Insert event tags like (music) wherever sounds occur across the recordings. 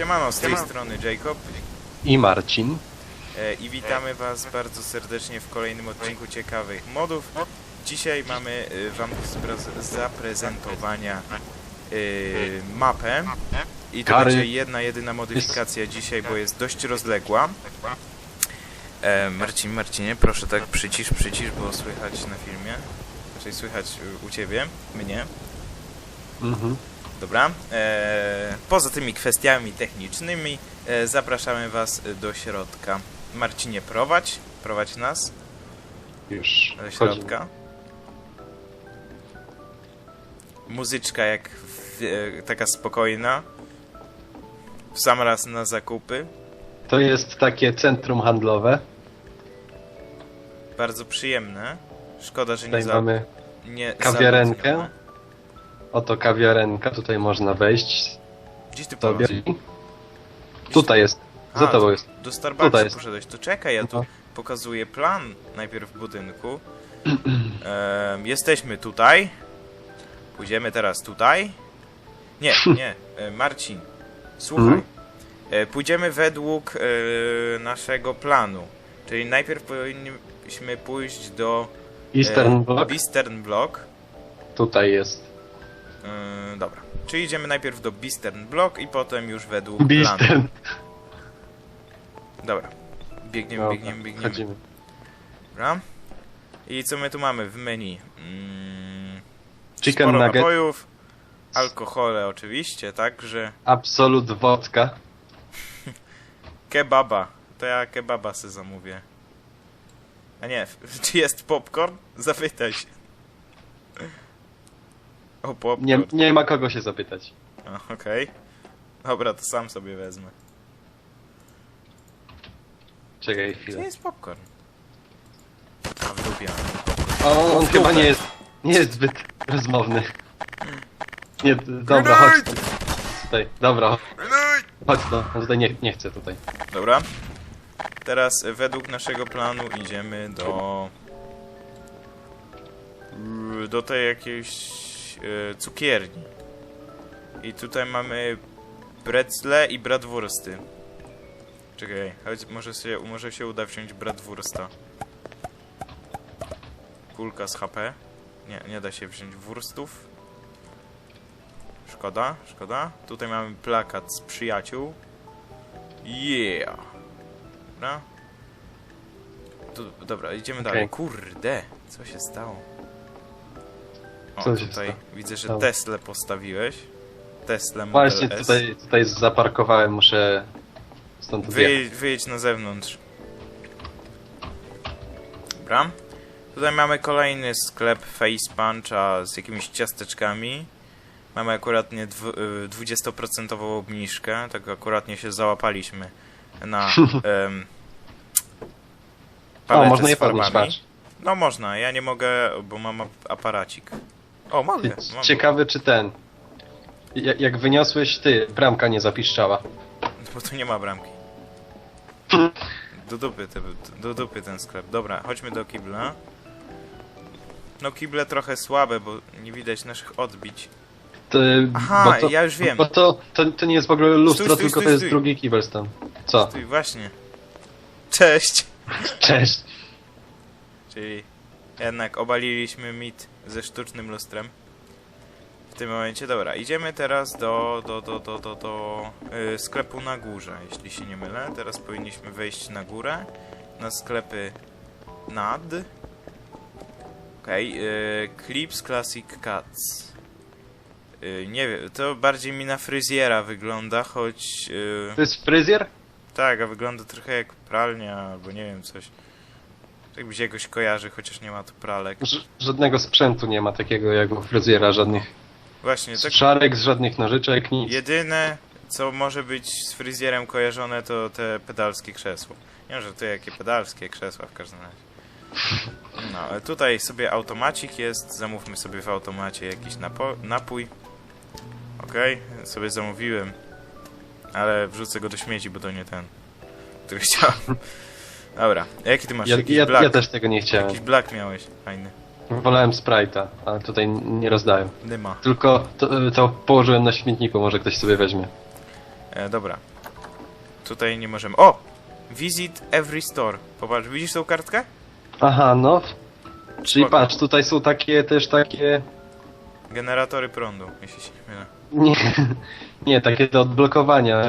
Siemano, z tej strony Jacob I Marcin. e, i witamy was bardzo serdecznie w kolejnym odcinku ciekawych modów. Dzisiaj mamy e, wam do zaprezentowania e, mapę i to Kary. będzie jedna, jedyna modyfikacja dzisiaj, bo jest dość rozległa. Marcin, Marcinie, proszę tak przycisz, przycisz, bo słychać na filmie. Znaczy słychać u ciebie, mnie. Mhm. Dobra. E, poza tymi kwestiami technicznymi e, zapraszamy Was do środka. Marcinie, prowadź. Prowadź nas Już. do środka. Muzyczka jak w, e, taka spokojna. W sam raz na zakupy. To jest takie centrum handlowe. Bardzo przyjemne. Szkoda, że nie Tutaj za... mamy Nie kawiarenkę. Oto kawiarenka. Tutaj można wejść Gdzieś ty sobie. prowadzisz? Tutaj jest. Za A, tobą jest. Do Starbucksa Tutaj jest. poszedłeś. To czekaj, ja tu No. pokazuję plan najpierw budynku. Em, jesteśmy tutaj. Pójdziemy teraz tutaj. Nie, (laughs) nie, e, Marcin. Słuchaj. Mhm. E, pójdziemy według e, naszego planu. Czyli najpierw powinniśmy pójść do Eastern e, Block. Eastern Block. Tutaj jest. E, dobra. Czyli idziemy najpierw do Eastern Block i potem już według planu. Eastern. Dobra. Biegniemy, Dobra, biegniemy, biegniemy. Wchodzimy. Dobra. I co my tu mamy w menu? Mm, Chicken sporo nugget. napojów, alkohole oczywiście, także Absolut wodka. (laughs) kebaba. To ja kebaba sobie zamówię. A nie, (laughs) czy jest popcorn? Zapytaj się. Nie, nie ma kogo się zapytać. Okej. Dobra, to sam sobie wezmę. Czekaj Gdzie chwilę. jest popcorn? A w dupie. O, on chyba nie jest, nie jest zbyt rozmowny. Nie, dobra, chodź tu. Tutaj, dobra, chodź. No tutaj nie, nie chcę tutaj. Dobra. Teraz według naszego planu idziemy do... do tej jakiejś cukierni. I tutaj mamy brecle i bratwursty. Czekaj, chodź, może się, może się uda wziąć bratwursta. Kulka z HP. Nie, nie da się wziąć wurstów. Szkoda, szkoda. Tutaj mamy plakat z przyjaciół. Yeah! Dobra. Tu, dobra, idziemy dalej. Okej. Kurde, co się stało? O, Co tutaj stało? widzę, że. Teslę postawiłeś. Tesla Model Właśnie S. tutaj, tutaj zaparkowałem, muszę stąd wyjechać. Wyjedź, wyjedź na zewnątrz. Dobra. Tutaj mamy kolejny sklep Face Puncha z jakimiś ciasteczkami. Mamy akuratnie dwu- y, 20% obniżkę, tak akuratnie się załapaliśmy na (laughs) em, O, można z je podnieść. No można, ja nie mogę, bo mam ap- aparacik. O, mogę. Mam. Ciekawy czy ten. Jak, jak wyniosłeś ty, bramka nie zapiszczała. Bo tu nie ma bramki. Do dupy, te, do dupy ten sklep. Dobra, chodźmy do kibla. No kible trochę słabe, bo nie widać naszych odbić. To, Aha, to, ja już wiem. Bo to, to, to nie jest w ogóle lustro, Stój, stój, tylko stój, to jest stój. drugi kibelstone. Co? Tu właśnie. Cześć! Cześć. Czyli jednak obaliliśmy mit ze sztucznym lustrem. W tym momencie, dobra, idziemy teraz do, do, do, do, do, do y, sklepu na górze, jeśli się nie mylę. Teraz powinniśmy wejść na górę, na sklepy nad. Okej, okay, Clips Classic Cuts. Y, nie wiem, to bardziej mi na fryzjera wygląda, choć... y, To jest fryzjer? tak, a wygląda trochę jak pralnia, albo nie wiem, coś. Tak mi się jakoś kojarzy, chociaż nie ma tu pralek. Ż żadnego sprzętu nie ma takiego jak u fryzjera, żadnych Właśnie, tak szarek, żadnych nożyczek, nic. jedyne, co może być z fryzjerem kojarzone, to te pedalskie krzesło. Nie wiem, że to jakie pedalskie krzesła w każdym razie. No, ale tutaj sobie automacik jest, zamówmy sobie w automacie jakiś napój. Okej, sobie zamówiłem. Ale wrzucę go do śmieci, bo to nie ten, który chciałem. Dobra, jaki ty masz? Ja, jakiś ja, black? ja też tego nie chciałem. Jakiś black miałeś, fajny. Wolałem Sprite'a, ale tutaj nie rozdają. Dyma. Tylko to, to położyłem na śmietniku, może ktoś sobie weźmie. E, dobra. Tutaj nie możemy... O! Visit every store. Popatrz, widzisz tą kartkę? Aha, no. Czyli Spoko. patrz, tutaj są takie też takie... Generatory prądu, jeśli się nie mylę. Nie, nie takie do odblokowania.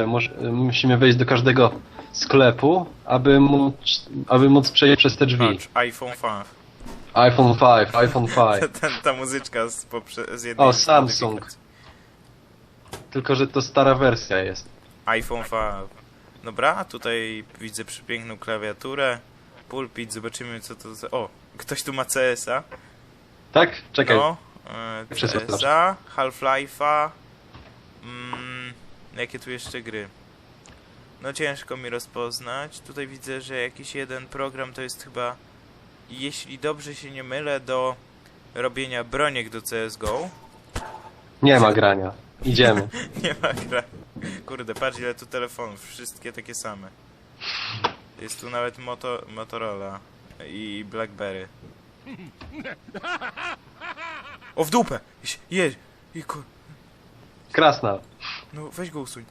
Musimy wejść do każdego sklepu, aby móc, aby móc przejść przez te drzwi. Patrz, iPhone 5. iPhone 5, iPhone 5. (laughs) Ten, ta muzyczka z, poprze- z jednej O, Samsung. Tylko, że to stara wersja jest. iPhone 5. Dobra, tutaj widzę przepiękną klawiaturę. Pulpit, zobaczymy co to za... O, ktoś tu ma CS-a. Tak? Czekaj. No, e, Wszystko CS-a, Half-Life'a. Mm, jakie tu jeszcze gry? No ciężko mi rozpoznać. Tutaj widzę, że jakiś jeden program to jest chyba, jeśli dobrze się nie mylę, do robienia broniek do CSGO. Nie ma grania. Idziemy. (laughs) Nie ma gra. Kurde, patrz ile tu telefonów, wszystkie takie same. Jest tu nawet moto, Motorola i Blackberry. O, w dupę! Jeź- Jedź! I ku- Krasna. No, weź go usuń.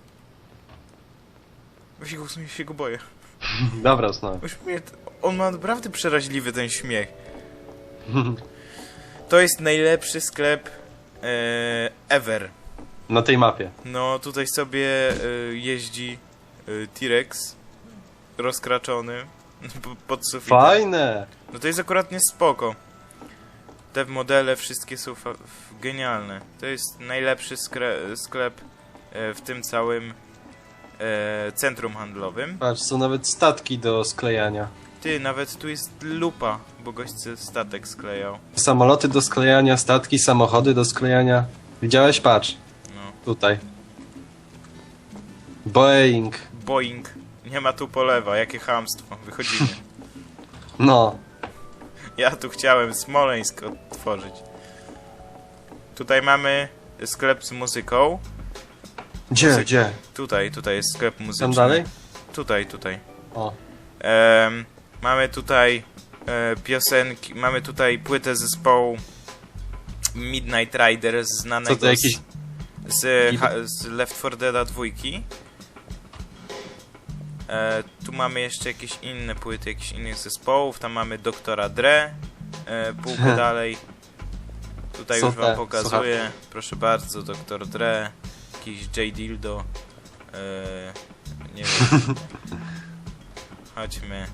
Weź go usuń, się go boję. (laughs) Dobra, mnie, on ma naprawdę przeraźliwy ten śmiech. (laughs) To jest najlepszy sklep e, ever. Na tej mapie. No, tutaj sobie y, jeździ y, T-Rex rozkraczony (laughs) p- pod sufitem. Fajne! No to jest akurat nie spoko. Te modele wszystkie są fa- genialne. To jest najlepszy sklep e, w tym całym e, centrum handlowym. Patrz, są nawet statki do sklejania. Ty, nawet tu jest lupa, bo gość statek sklejał. Samoloty do sklejania, statki, samochody do sklejania. Widziałeś? Patrz. No. Tutaj. Boeing. Boeing. Nie ma tu polewa, jakie chamstwo. Wychodzimy. (laughs) No. Ja tu chciałem Smoleńsk otworzyć. Tutaj mamy sklep z muzyką. Gdzie, Muzyk- gdzie? Tutaj, tutaj jest sklep muzyczny. Tam dalej? Tutaj, tutaj. O. Em, mamy tutaj e, piosenki, mamy tutaj płytę zespołu Midnight Riders znanego Co to jakiś... z, z, ha, z Left 4 Dead dwójki. E, tu mamy jeszcze jakieś inne płyty, jakichś innych zespołów. Tam mamy Doktora Dre, e, półkę (laughs) dalej. Tutaj Są już wam te pokazuję. Proszę bardzo, Doktor Dre, jakiś J Dildo. E, nie wiem. (laughs) Chodźmy.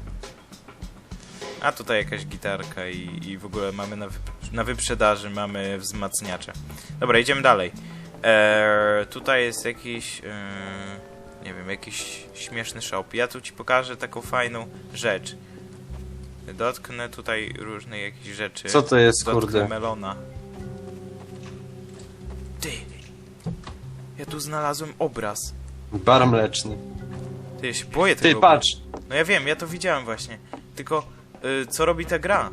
A tutaj jakaś gitarka i, i w ogóle mamy na, wyp- na wyprzedaży mamy wzmacniacze. Dobra, idziemy dalej. Eee, tutaj jest jakiś, eee, nie wiem, jakiś śmieszny shop. Ja tu ci pokażę taką fajną rzecz. Dotknę tutaj różne jakieś rzeczy. Co to jest, Dotknę kurde? melona. Ty! Ja tu znalazłem obraz. Bar mleczny. Ty, ja się boję Ty, tego patrz! no ja wiem, ja to widziałem właśnie. Tylko, y, co robi ta gra?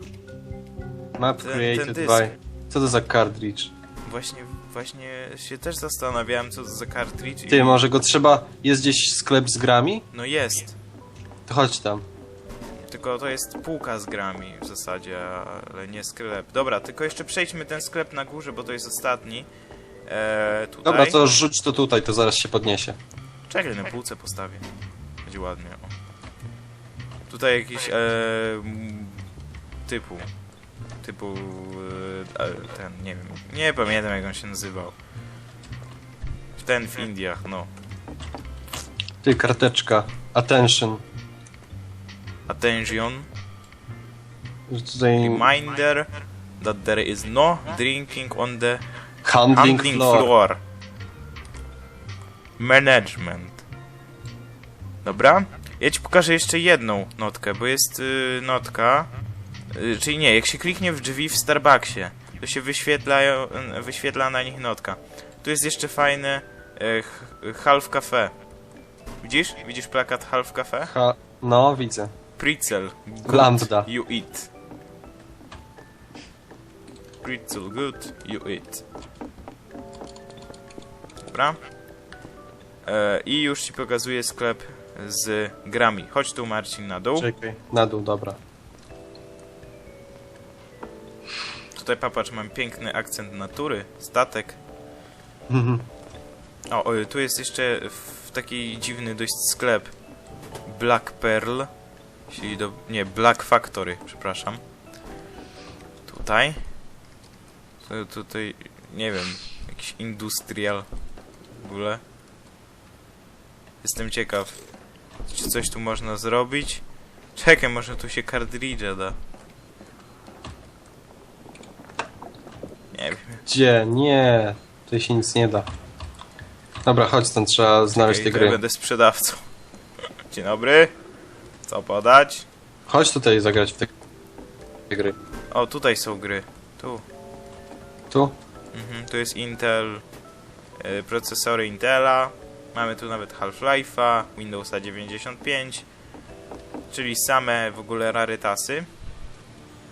Map Ten- created ten by... Co to za cartridge? Właśnie, właśnie się też zastanawiałem, co to za cartridge. i- Ty, może go trzeba... Jest gdzieś sklep z grami? No jest. To chodź tam. Tylko to jest półka z grami w zasadzie, ale nie sklep. Dobra, tylko jeszcze przejdźmy ten sklep na górze, bo to jest ostatni. Eee, tutaj. Dobra, to rzuć to tutaj, to zaraz się podniesie. Czekaj, na półce postawię. Będzie ładnie. O. Tutaj jakiś e, typu. Typu. E, ten, nie wiem. Nie pamiętam jak on się nazywał. Ten w Indiach, no. Ty, karteczka. Attention. Attention. Tutaj... Reminder that there is no drinking on the Handling, handling floor. floor. Management. Dobra? Ja ci pokażę jeszcze jedną notkę, bo jest y, notka. Y, czyli nie, jak się kliknie w drzwi w Starbucksie, to się wyświetlają, y, wyświetla na nich notka. Tu jest jeszcze fajne y, Half Cafe. Widzisz? Widzisz plakat Half Cafe? Ha... No, widzę. Pretzel. Good Lambda. You eat. Pretzel good. You eat. Dobra. E, I już ci pokazuję sklep z grami. Chodź tu Marcin na dół. Czekaj. Na dół, dobra. Tutaj popatrz, mam piękny akcent natury, statek. Mhm. O, o tu jest jeszcze w taki dziwny dość sklep. Black Pearl. Czyli do... Nie, Black Factory, przepraszam. Tutaj. To, tutaj, nie wiem, jakiś industrial w ogóle. Jestem ciekaw, czy coś tu można zrobić. Czekaj, może tu się kartridże da. Nie wiem. Gdzie? Nie. Tutaj się nic nie da. Dobra, chodź stąd, trzeba znaleźć Okej, te gry. będę sprzedawcą. (laughs) Dzień dobry. Co podać? Chodź tutaj zagrać w te, te gry. O, tutaj są gry. Tu. Tu? Mhm, tu jest Intel, procesory Intela, mamy tu nawet Half-Life'a, Windowsa 95, czyli same w ogóle rarytasy.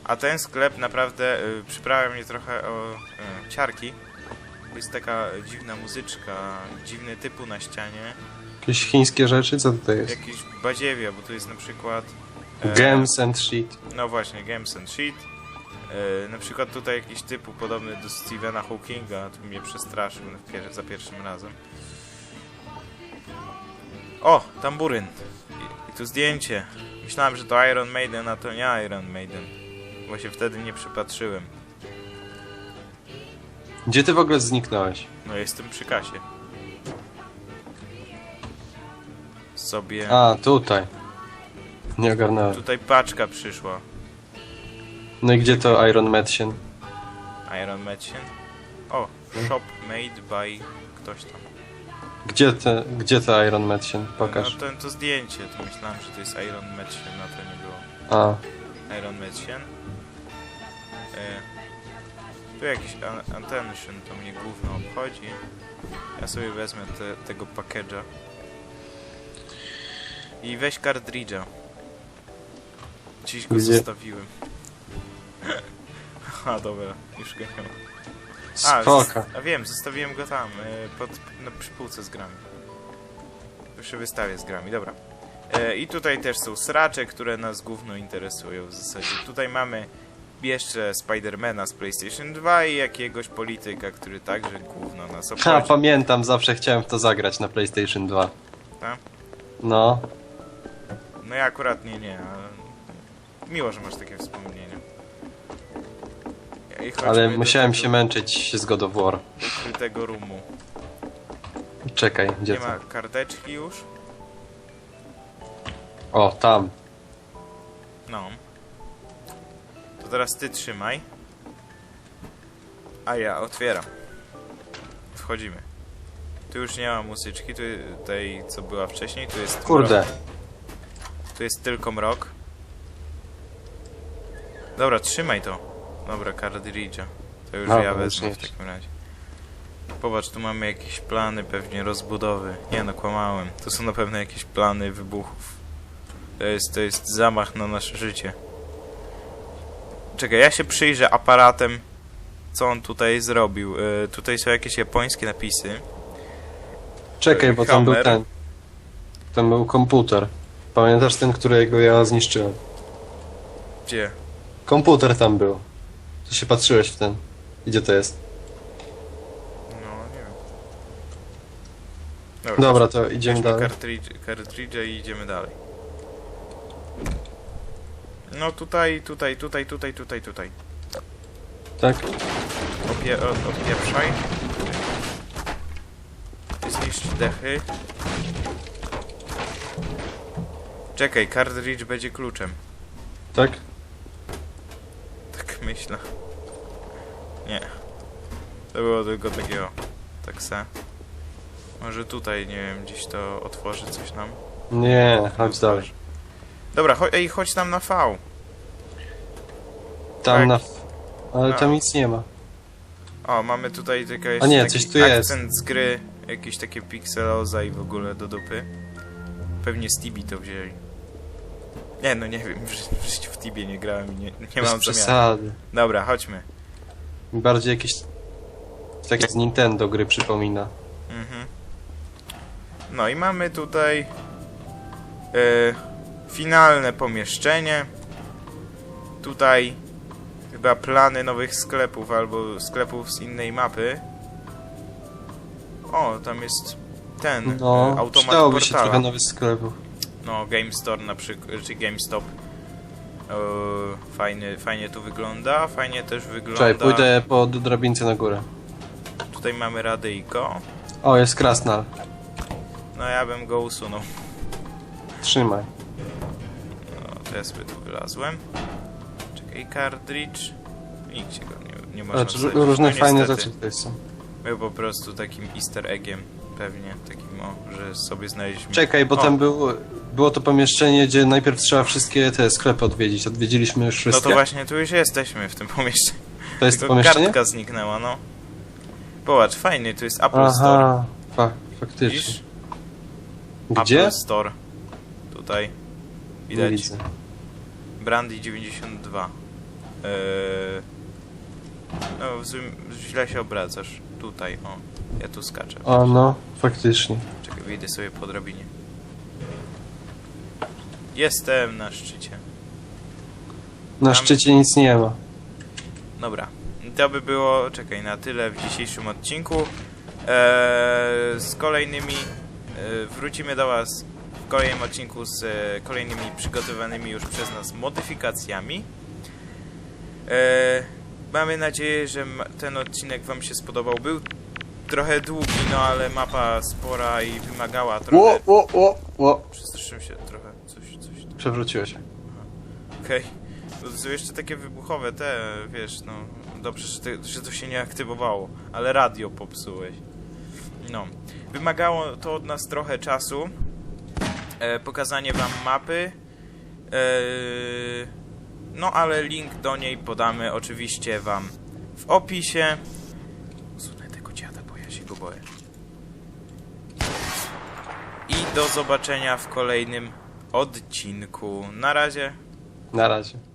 A ten sklep naprawdę y, przyprawia mnie trochę o y, ciarki. Jest taka dziwna muzyczka, dziwny typu na ścianie, Jakieś chińskie rzeczy? Co tutaj jest? jakieś badziewia, bo tu jest na przykład... e, Games and shit. No właśnie, Games and Shit. E, na przykład tutaj jakiś typu podobny do Stephena Hawkinga, tu mnie przestraszył pier za pierwszym razem. O, tamburyn. I, I tu zdjęcie. Myślałem, że to Iron Maiden, a to nie Iron Maiden. Bo się wtedy nie przypatrzyłem. Gdzie ty w ogóle zniknąłeś? No jestem przy kasie. Sobie... A, tutaj. Nie ogarnąłem. Tutaj paczka przyszła. No i gdzie to Iron Medicine? Iron Maiden. O, shop made by ktoś tam. Gdzie te, gdzie to Iron Medicine? Pokaż. No to, to zdjęcie, to myślałem, że to jest Iron Medicine, a to nie było A, Iron Medicine. E, tu jakiś an to mnie gówno obchodzi. Ja sobie wezmę te, tego package'a. I weź kartridża. Dziś go Gdzie? zostawiłem. A dobra, już go nie ma. A, spoko. a wiem, zostawiłem go tam, e, pod, no, przy półce z grami. Przy wystawie z grami, dobra. E, I tutaj też są sracze, które nas gówno interesują w zasadzie. Tutaj mamy jeszcze Spidermana z PlayStation 2 i jakiegoś polityka, który także gówno nas (laughs) Ha, obchodzi. pamiętam, zawsze chciałem w to zagrać na PlayStation 2. Tak? No, No ja akurat nie, nie, ale miło, że masz takie wspomnienia. Chodźmy ale do musiałem tego się męczyć z God of War. ukrytego roomu. Czekaj, gdzie Nie to? ma karteczki już? O, tam. No. To teraz ty trzymaj. A ja otwieram. Wchodzimy. Tu już nie ma muzyczki, tu tej co była wcześniej, tu jest Kurde. mrok. Tu jest tylko mrok. Dobra, trzymaj to. Dobra, kartridża. To już Dobra, ja wezmę w takim razie. Popatrz, tu mamy jakieś plany pewnie rozbudowy. Nie no, kłamałem. To są na pewno jakieś plany wybuchów. To jest, to jest zamach na nasze życie. Czekaj, ja się przyjrzę aparatem, co on tutaj zrobił. E, tutaj są jakieś japońskie napisy. Czekaj, bo tam był ten. Tam był komputer. Pamiętasz ten, którego ja zniszczyłem? Gdzie? Komputer tam był. Tu się patrzyłeś w ten. Gdzie to jest? No, nie wiem. Dobra, Dobra, to idziemy dalej. kartridż, kartridże i idziemy dalej. No tutaj, tutaj, tutaj, tutaj, tutaj, tutaj. Tak? Opie, od, odpieprzaj. Zniszcz dechy. Czekaj, cartridge będzie kluczem. Tak? Myślę. Nie. To było tylko takiego. Tak se. Może tutaj, nie wiem, gdzieś to otworzy coś nam. Nie, chodź dalej. Dobra, cho ej, chodź tam na V. Tam Tak. na... Ale No. tam nic nie ma. O, mamy tutaj tylko jeszcze nie, taki coś tu jest. akcent z gry. Jakieś takie pixeloza i w ogóle do dupy. Pewnie z Tibi to wzięli. Nie, no nie wiem, w, ży- w życiu w Tibie nie grałem i nie, nie mam zamiaru. przesady. Dobra, chodźmy. Bardziej jakieś... Takie z Nintendo gry przypomina. Mhm. No i mamy tutaj e, finalne pomieszczenie. Tutaj chyba plany nowych sklepów albo sklepów z innej mapy. O, tam jest ten No, automat się trochę nowych sklepów. No, Game Store na przykład, czy GameStop. E, fajnie, fajnie tu wygląda, fajnie też wygląda. Czekaj, pójdę po drabince na górę. Tutaj mamy radyjko. O, jest krasnal. No ja bym go usunął. Trzymaj. No, to ja sobie tu wylazłem. Czekaj, cartridge. Się go nie, nie można Znaczy, różne no, fajne niestety. rzeczy tutaj są. Był po prostu takim easter eggiem. Pewnie, takim o, że sobie znaleźliśmy. Czekaj, bo O, tam był, było to pomieszczenie, gdzie najpierw trzeba wszystkie te sklepy odwiedzić. Odwiedziliśmy już No wszystkie. to właśnie tu już jesteśmy w tym pomieszczeniu. To jest Tylko pomieszczenie? kartka zniknęła, no. Popatrz, fajny, tu jest Apple Store. Aha, fa faktycznie. Widzisz? Gdzie? Apple Store. Tutaj. Widać. widzę. Brandy 92. Eee... No, w sumie źle się obracasz. Tutaj, o. Ja tu skaczę. O, no, faktycznie. Czekaj, wyjdę sobie po drabinie. Jestem na szczycie. Na Tam- szczycie nic nie ma. Dobra. To by było, czekaj, na tyle w dzisiejszym odcinku. Eee, z kolejnymi e, wrócimy do Was w kolejnym odcinku z e, kolejnymi przygotowanymi już przez nas modyfikacjami. Eee, mamy nadzieję, że ten odcinek Wam się spodobał. Był trochę długi, no ale mapa spora i wymagała trochę. Ło, ło, ło, ło. Przestraszyłem się trochę. Coś, coś. tam. Przewróciło się. Okej. No To są jeszcze takie wybuchowe te, wiesz, no. Dobrze, że, ty, że to się nie aktywowało, ale radio popsułeś. No. Wymagało to od nas trochę czasu. E, pokazanie wam mapy. E, no, ale link do niej podamy oczywiście wam w opisie. Usunę tego dziada, bo ja się go boję. I do zobaczenia w kolejnym odcinku. Na razie. Na razie.